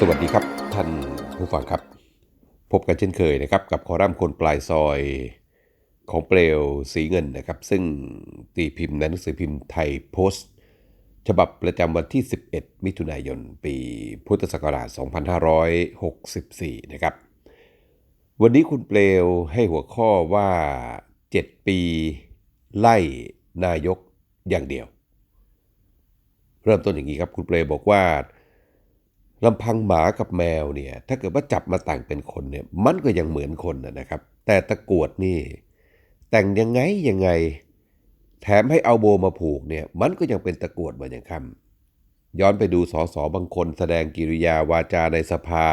สวัสดีครับท่านผู้ฟังครับ พบกันเช่นเคยนะครับ กับคอรัมน์คนปลายซอยของเปลวสีเงินนะครับ ซึ่งตีพิมพ์ในหนังสือพิมพ์ไทยโพสต์ ฉบับประจำวันที่ 11 มิถุนายน ปีพุทธศักราช 2564 นะครับ วันนี้คุณเปลวให้หัวข้อว่า 7 ปีไล่นายกอย่างเดียว เริ่มต้นอย่างนี้ครับ คุณเปลวบอกว่า ลำพังหมากับแมวเนี่ย ถ้าเกิดว่าจับมาแต่งเป็นคนเนี่ย มันก็ยังเหมือนคนนะครับ แต่ตะกวดนี่ แต่งยังไงยังไง แถมให้เอาโบมาผูกเนี่ย มันก็ยังเป็นตะกวดเหมือนอย่างคำย้อนไปดูสอสอบางคนแสดงกิริยาวาจาในสภา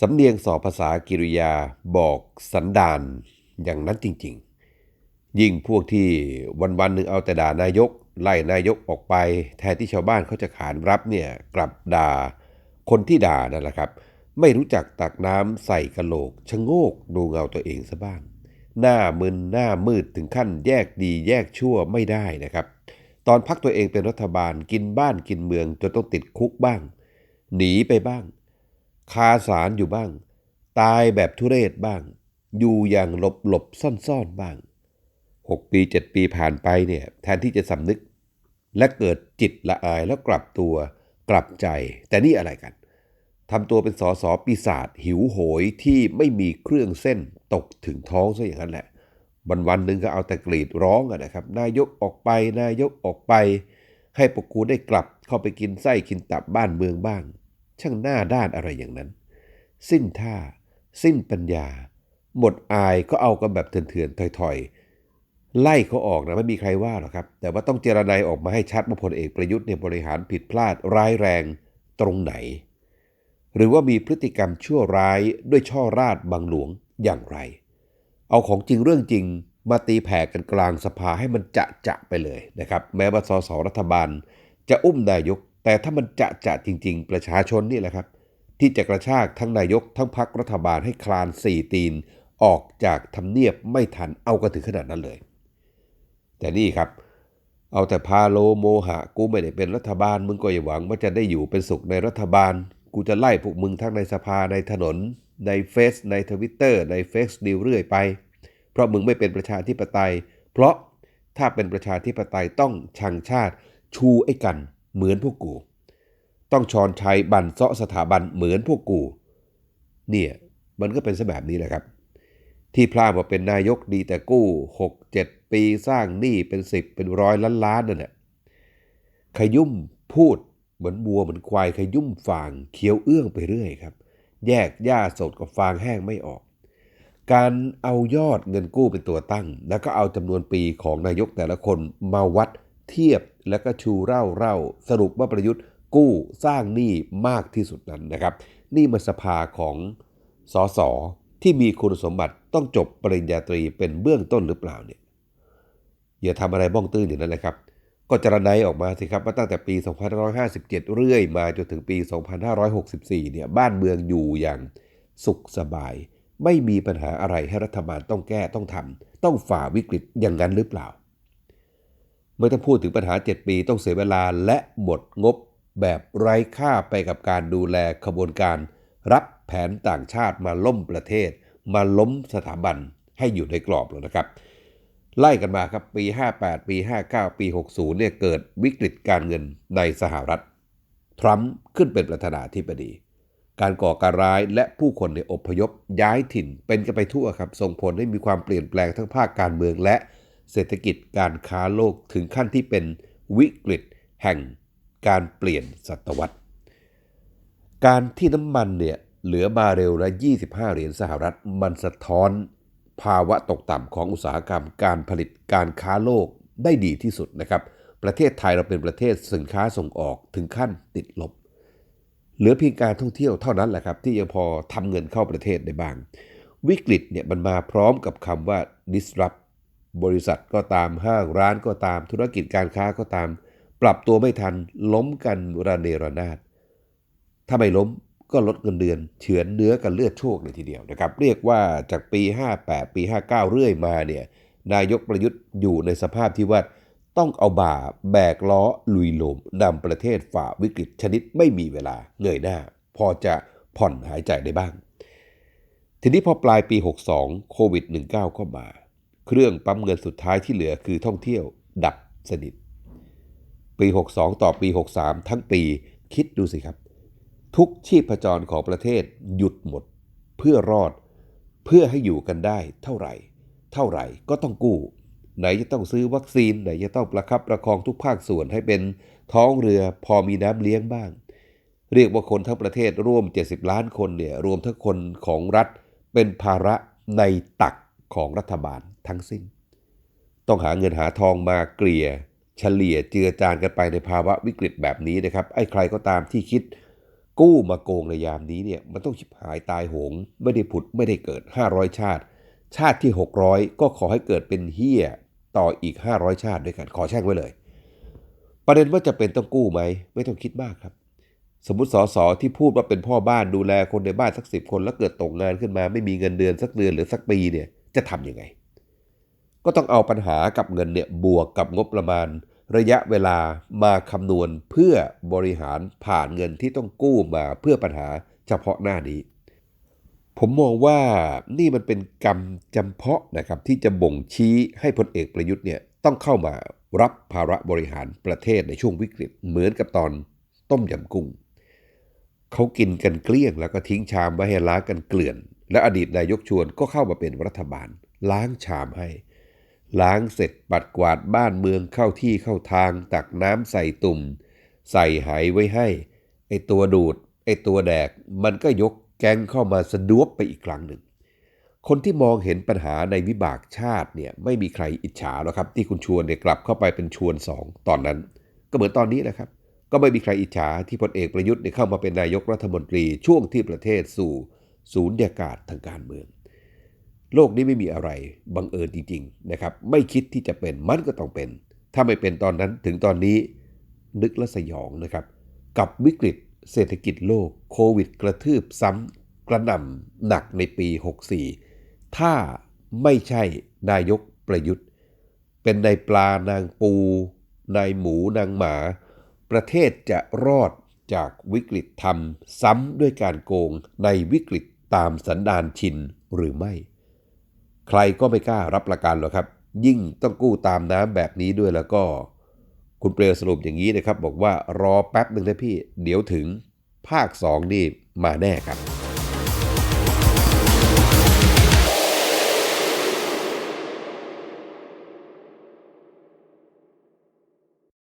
สำเนียงสอบภาษากิริยาบอกสันดานอย่างนั้นจริง ๆ ยิ่งพวกที่วันๆหนึ่งเอาแต่ด่านายก ไล่นายกออกไป แทนที่ชาวบ้านเขาจะขานรับเนี่ยกลับด่า คนที่ด่านั่นแหละครับ ไม่รู้จักตักน้ำใส่กะโหลกชะโงกดูเงาตัวเองซะบ้าง หน้ามึนหน้ามืดถึงขั้นแยกดีแยกชั่วไม่ได้นะครับ ตอนพักตัวเองเป็นรัฐบาลกินบ้านกินเมืองจนต้องติดคุกบ้าง หนีไปบ้าง คาสารอยู่บ้าง ตายแบบทุเรศบ้าง อยู่อย่างหลบหลบซ่อนซ่อนบ้าง 6 ปี 7 ปีผ่านไปเนี่ยแทนที่จะสำนึกและเกิดจิตละอายแล้วกลับตัวกลับใจแต่นี่อะไรกัน ทำตัวเป็นสอสอปีศาจหิวโหยที่ไม่มีเครื่องเส้นตกถึงท้องซะอย่างนั้นแหละวันวันหนึ่งก็เอาแต่กรีดร้องอะนะครับ นายกออกไปนายกออกไป ให้ปกครูได้กลับเข้าไปกินไส้กินตับบ้านเมืองบ้าง ช่างหน้าด้านอะไรอย่างนั้น สิ้นท่า สิ้นปัญญา หมดอายก็เอากันแบบเถื่อนๆถอยๆ ไล่เขาออกนะไม่มีใครว่าหรอกครับ แต่ว่าต้องเจรนายออกมาให้ชัดว่าพลเอกประยุทธ์เนี่ยบริหารผิดพลาดร้ายแรงตรงไหน หรือว่ามีพฤติกรรมชั่วร้ายด้วยช่อราดบังหลวงอย่างไร เอาของจริงเรื่องจริงมาตีแผ่กันกลางสภาให้มันจะจะไปเลยนะครับ แม้ว่าสสรัฐบาล จะอุ้มนายก แต่ถ้ามันจะจะจริง ๆ ประชาชนนี่แหละครับ ที่จะกระชากทั้งนายกทั้งพักรัฐบาลให้คลานสี่ตีน ออกจากทำเนียบไม่ทันเอากันถึงขนาดนั้นเลย แต่นี่ครับ เอาแต่พาโลโมหะกูไม่ได้เป็นรัฐบาลมึงก็อย่าหวังว่าจะได้อยู่เป็นสุขในรัฐบาล กูจะไล่พวกมึงทั้งในสภาในถนน ในเฟซในทวิตเตอร์ในเฟซนิวเรื่อยไป เพราะมึงไม่เป็นประชาธิปไตย เพราะถ้าเป็นประชาธิปไตยต้องชังชาติชูไอ้กันเหมือนพวกกู ต้องชอนชัยบันเซาะสถาบันเหมือนพวกกู เนี่ยมันก็เป็นแบบนี้แหละครับ ที่พลาดว่าเป็นนายกดีแต่กู้ 6 7 ปีสร้างหนี้เป็น 10 เป็นร้อยล้านล้านนั่นแหละขยุ่มพูด เหมือนบัวเหมือนควายขยุ่มฟางเคี้ยวเอื้องไปเรื่อยครับ แยกหญ้าสดกับฟางแห้งไม่ออก การเอายอดเงินกู้เป็นตัวตั้ง แล้วก็เอาจำนวนปีของนายกแต่ละคนมาวัดเทียบแล้วก็ชูเร่าเร่าสรุปว่าประยุทธ์กู้สร้างหนี้มากที่สุดนั้นนะครับนี่มันสภาของสสที่มีคุณสมบัติต้องจบปริญญาตรีเป็นเบื้องต้นหรือเปล่าเนี่ยอย่าทำอะไรบ้องตื้นอย่างนั้นเลยครับ ก็จรนัยออกมาสิครับว่าตั้งแต่ปี 2557 เรื่อยมาจนถึงปี 2564 เนี่ยบ้านเมืองอยู่อย่างสุขสบาย ไม่มีปัญหาอะไรให้รัฐบาลต้องแก้ต้องทำต้องฝ่าวิกฤตอย่างนั้นหรือเปล่า เมื่อต้องพูดถึงปัญหา 7 ปีต้องเสียเวลาและหมดงบแบบไร้ค่าไปกับการดูแลขบวนการ รับแผนต่างชาติมาล่มประเทศ มาล้มสถาบันให้อยู่ในกรอบแล้วนะครับ ไล่กันมาครับปี 58 ปี 59 ปี 60เนี่ยเกิดวิกฤตการเงินในสหรัฐ ทรัมป์ขึ้นเป็นประธานาธิบดี การก่อการร้ายและผู้คนในอพยพย้ายถิ่นเป็นกันไปทั่วครับ ส่งผลให้มีความเปลี่ยนแปลงทั้งภาคการเมืองและเศรษฐกิจการค้าโลกถึงขั้นที่เป็นวิกฤตแห่งการเปลี่ยนศตวรรษ การที่น้ำมันเนี่ยเหลือบาเรลละ 25 เหรียญสหรัฐมันสะท้อน ภาวะตกต่ำของอุตสาหกรรม การผลิตการค้าโลกได้ดีที่สุดนะครับ ประเทศไทยเราเป็นประเทศสินค้าส่งออกถึงขั้นติดลบ เหลือเพียงการท่องเที่ยวเท่านั้นแหละครับ ที่ยังพอทำเงินเข้าประเทศได้บ้าง วิกฤตเนี่ยมันมาพร้อมกับคำว่า disrupt บริษัทก็ตามห้างร้านก็ตามธุรกิจการค้าก็ตาม ปรับตัวไม่ทันล้มกันระเนระนาดถ้าไม่ล้ม ก็ลดเงินเดือนเฉือนเนื้อกันเลือดโชคเลยทีเดียวนะครับ เรียกว่าจากปี 58 ปี 59 เรื่อยมาเนี่ยนายกประยุทธ์อยู่ในสภาพที่ว่าต้องเอาบ่าแบกล้อลุยลมนำประเทศฝ่าวิกฤตชนิดไม่มีเวลาเงยหน้า พอจะผ่อนหายใจได้บ้าง ทีนี้พอปลายปี 62 โควิด -19 ก็มา เครื่องปั๊มเงินสุดท้ายที่เหลือคือท่องเที่ยวดับสนิท ปี 62 ต่อปี 63 ทั้งปีคิดดูสิครับ ทุกชีพจรของประเทศหยุดหมด เพื่อรอด เพื่อให้อยู่กันได้เท่าไหร่ เท่าไหร่ก็ต้องกู้ ไหนจะต้องซื้อวัคซีนไหนจะต้องประคับประคองทุกภาคส่วนให้เป็นท้องเรือพอมีน้ำเลี้ยงบ้าง เรียกว่าคนทั้งประเทศร่วม 70 ล้านคนเนี่ยรวมทั้งคนของรัฐเป็นภาระในตักของรัฐบาลทั้งสิ้น ต้องหาเงินหาทองมาเกลี่ย เฉลี่ยเจือจานกันไปในภาวะวิกฤตแบบนี้นะครับ ไอ้ใครก็ตามที่คิด กู้มาโกงในยามนี้เนี่ยมันต้องชิบหายตายโหง ไม่ได้ผุดไม่ได้เกิด 500 ชาติ ชาติที่ 600 ก็ขอให้เกิดเป็นเฮียต่ออีก 500 ชาติด้วยกันขอแช่งไว้เลย ประเด็นว่าจะเป็นต้องกู้ไหม ไม่ต้องคิดมากครับ สมมติสสที่พูดว่าเป็นพ่อบ้านดูแลคนในบ้านสักสิบคนแล้วเกิดตกงานขึ้นมา ไม่มีเงินเดือนสักเดือนหรือสักปีเนี่ยจะทำยังไง ก็ต้องเอาปัญหากับเงินเนี่ยบวกกับงบประมาณ ระยะเวลามาคำนวณเพื่อบริหารผ่านเงินที่ต้องกู้มาเพื่อปัญหาเฉพาะหน้านี้ ผมมองว่านี่มันเป็นกรรมจำเพาะนะครับที่จะบ่งชี้ให้พลเอกประยุทธ์เนี่ยต้องเข้ามารับภาระบริหารประเทศในช่วงวิกฤตเหมือนกับตอนต้มยำกุ้งเขากินกันเกลี้ยงแล้วก็ทิ้งชามไว้ให้ล้างกันเกลื่อน และอดีตนายกชวนก็เข้ามาเป็นรัฐบาล ล้างชามให้ ล้างเสร็จปัดกวาดบ้านเมืองเข้าที่เข้าทาง ตักน้ำใส่ตุ่ม ใส่ไหไว้ให้ ไอตัวดูด ไอตัวแดก มันก็ยกแกงเข้ามาสะดวกไปอีกครั้งหนึ่ง คนที่มองเห็นปัญหาในวิบากชาติเนี่ยไม่มีใครอิจฉาหรอกครับ ที่คุณชวนเนี่ยกลับเข้าไปเป็นชวนสองตอนนั้น ก็เหมือนตอนนี้แหละครับ ก็ไม่มีใครอิจฉาที่พลเอกประยุทธ์เนี่ยเข้ามาเป็นนายกรัฐมนตรีช่วงที่ประเทศสู่ศูนยากาศทางการเมือง โลกนี้ไม่มีอะไรบังเอิญจริงๆนะครับไม่คิดที่จะเป็นมันก็ต้องเป็น ถ้าไม่เป็นตอนนั้นถึงตอนนี้นึกและสยองนะครับ กับวิกฤตเศรษฐกิจโลกโควิดกระทืบซ้ำกระหน่ำหนักในปี 64 ถ้าไม่ใช่นายกประยุทธ์ เป็นนายปลานางปู นายหมูนางหมา ประเทศจะรอดจากวิกฤตทำซ้ำด้วยการโกงในวิกฤตตามสันดานชินหรือไม่ ใครก็ไม่กล้ารับประกันหรอกครับ ยิ่งต้องกู้ตามน้ำแบบนี้ด้วยแล้วก็ คุณเปลวสรุปอย่างนี้นะครับ บอกว่ารอแป๊บหนึ่งนะพี่ เดี๋ยวถึงภาค 2 นี่มาแน่ครับ